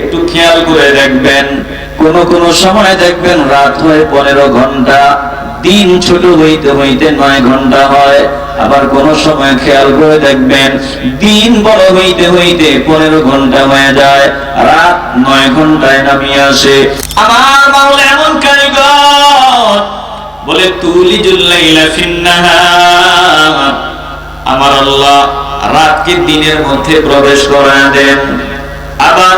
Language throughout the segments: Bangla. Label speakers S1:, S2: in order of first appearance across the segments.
S1: একটু খেয়াল করে দেখবেন, কোন কোন সময় দেখবেন রাত হয় পনেরো ঘণ্টা, দিন ছোট হইতে হইতে নয় ঘণ্টা হয়। আবার কোন সময় খেয়াল করে দেখবেন, দিন বড় হইতে হইতে পনেরো ঘণ্টা হয়ে যায়, রাত নয় ঘন্টায় নামিয়ে আসে। আমার মাওলা এমন কারিগর, বলে তুলিজুল্লাইলা ফিন্নাহার। আমার আল্লাহ রাতকে দিনের মধ্যে প্রবেশ করা দেন। আবার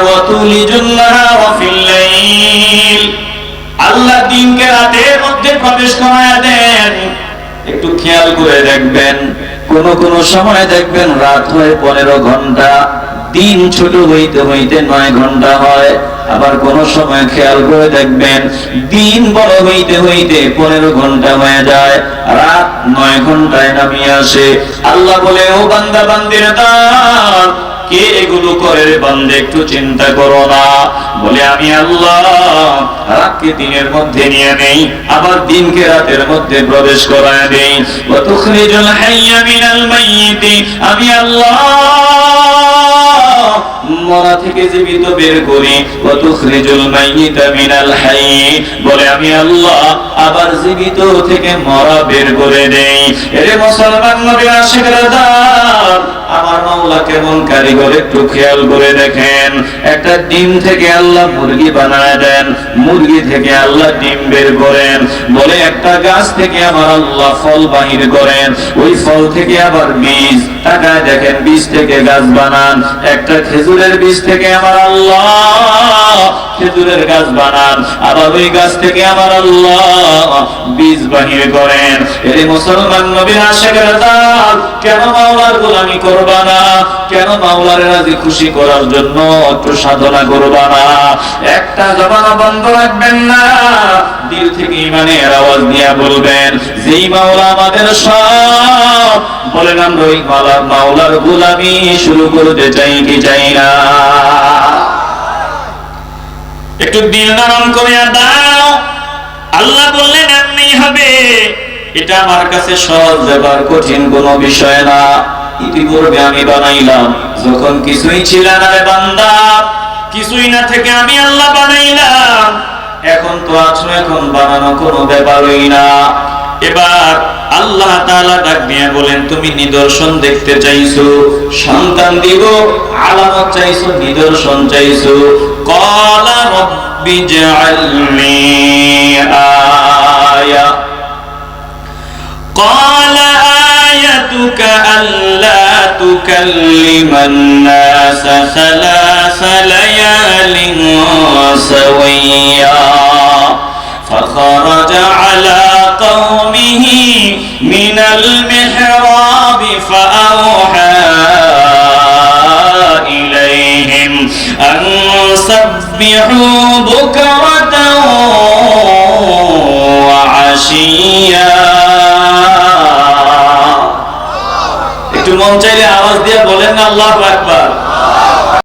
S1: আল্লাহ দিনকে রাতের মধ্যে প্রবেশ করায় দেন। একটু খেয়াল করে দেখবেন, কোন কোন সময় দেখবেন রাত হয় পনেরো ঘণ্টা, দিন ছোট হইতে হইতে নয় ঘণ্টা হয়। আবার কোন সময় খেয়াল করে দেখবেন, দিন বড় হইতে হইতে পনেরো ঘণ্টা হয়ে যায়। রাত নয় ঘন্টায় নামিয়ে আসে। আল্লাহ বলে, ও বান্দা, বান্দির কে এগুলো করে রে বান্দে একটু চিন্তা করো না। বলে, আমি আল্লাহ রাতকে দিনের মধ্যে নিয়ে নেই, আবার দিনকে রাতের মধ্যে প্রবেশ করায় মাইয়িতি, আমি আল্লাহ মরা থেকে জীবিত বের করি। ওয়া তুখরিজুল মাইয়িতা মিনাল হাইয়্যি বলে, আমি আল্লাহ আবার জীবিত থেকে মরা বের করে দেই। এরে মুসলমান নবী আশিকরা দান মাওলা কেমন কারিগর একটু খেয়াল করে দেখেন। একটা ডিম থেকে আল্লাহ মুরগি বানায় দেন, মুরগি থেকে আল্লাহ ডিম বের করেন। বলে, একটা গাছ থেকে আমার আল্লাহ ফল বাহির করেন, ওই ফল থেকে আবার বীজ। টাকায় দেখেন, বীজ থেকে গাছ বানান, একটা খেজুরের বীজ থেকে আমার আল্লাহ খেজুরের গাছ বানান। আবার ওই গাছ থেকে আল্লাহ বীজ করেন। মুসলমান নবী আশেকের দাল কেন মাওলার গোলামি করবা না? কেন রাজি খুশি করার জন্য একটু সাধনা করবা না? একটা জবানা বন্ধ রাখবেন না, দিল থেকে ইমানের আওয়াজ দিয়া বলবেন, যেই মাওলা আমাদের সব, বলেন আমরা ওই মাওলা মাওলার গোলামি শুরু করতে চাই কি চাই না? একটু দিল নরম করিয়া দাও। আল্লাহ বললেন এমনি হবে। এটা আমার কাছে সহজ ব্যাপার কঠিন কোনো বিষয় না। ইতিপূর্বে আমি বানাইলাম, যখন কিছুই ছিল না বান্দা, কিছুই না থেকে আমি আল্লাহ বানাইলাম। এখন তো আছো, এখন বানানো কোনো ব্যাপারই না। এবার আল্লাহ তাআলা ডাক দিয়ে বলেন, তুমি নিদর্শন দেখতে চাইছো, সন্তান দিব, আলামত চাইছো, নিদর্শন চাইছো। قال رب اجعل لي آية. قال آيتك ألا تكلم الناس ثلاث ليال سويا. فخرج على قومه من المحراب فأوحى سبحوا بكرة وعشيا একটু মন চাইলে আওয়াজ দিয়ে বলেন আল্লাহ আকবার